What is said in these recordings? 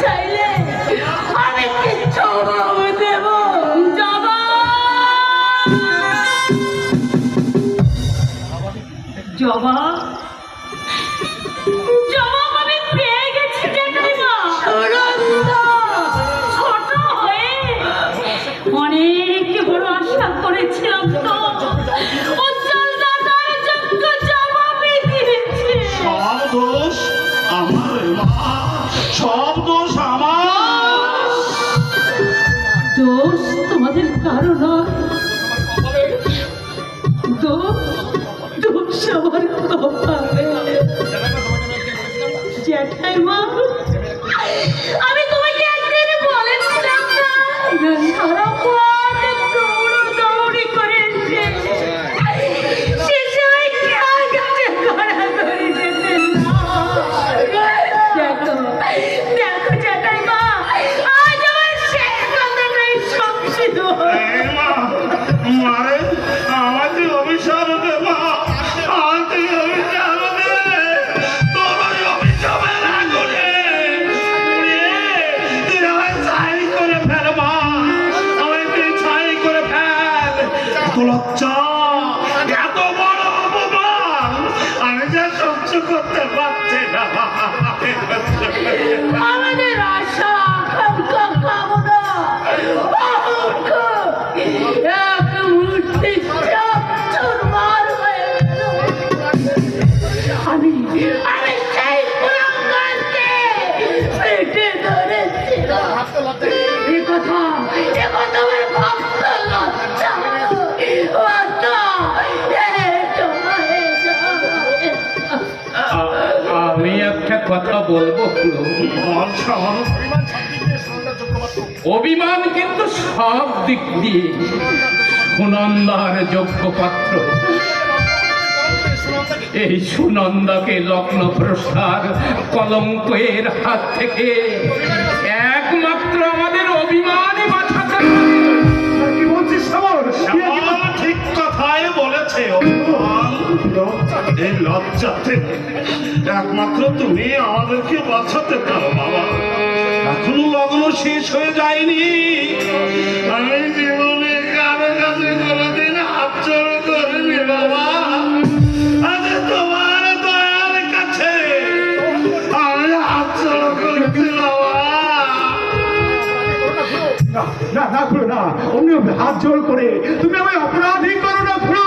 চাইলে আমি কিচ্ছু দোষ তোমাদের কারও জ্যাঠাইমা আমি কথা বলব অভিমান কিন্তু সব দিক দিয়ে। সুনন্দার যোগ্য পাত্র এই সুনন্দাকে লগ্ন প্রসার কলঙ্কের হাত থেকে একমাত্র আমাদের অভিমানই বাঁচাতে। কি বলছিস ঠিক কথাই বলেছে অপমান এই লজ্জা থেকে একমাত্র তুমি আমাদেরকে বাঁচাতে পারো, বাবা। এখনও লগ্ন শেষ হয়ে যায়নি। আমি জীবনে কারও কাছে কোনোদিন জোড় করিনি তোমার বাবা। না না খুলো না অমনি হাত জোর করে তুমি আমায় অপরাধী করো না খুলো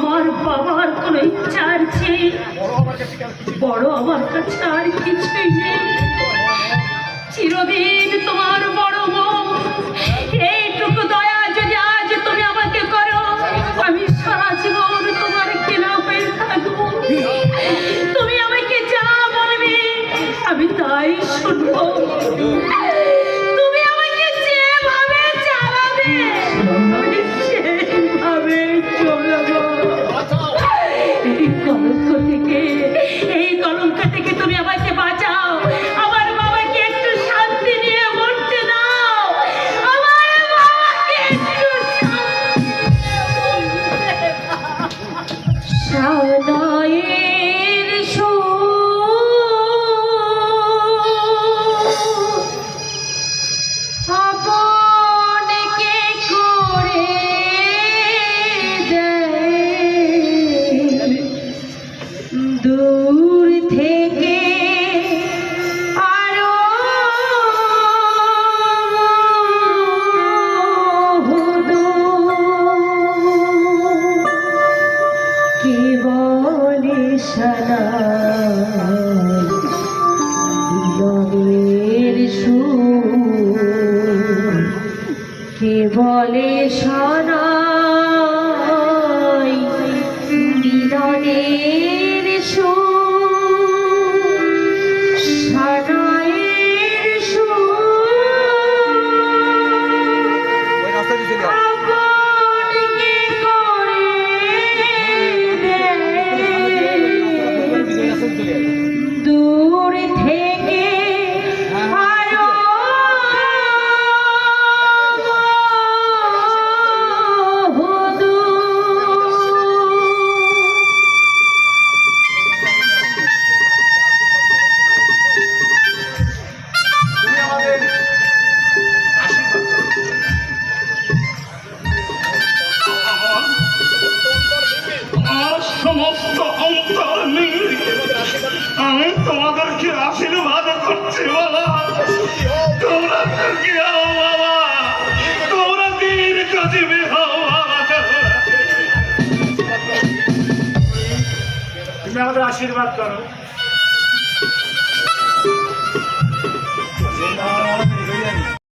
আমার বাবার কোনো ইচ্ছা আছে বড় আমার কাছে আর কিছুই নেই। চিরদিন তোমার বড় মন শাওনায়ের বলে তোমাদেরকে আশীর্বাদ করছি, বাবা। তোমরা সুখী হও বাবা তোমরা দীর্ঘ জীবী তুমি আমাদের আশীর্বাদ করো।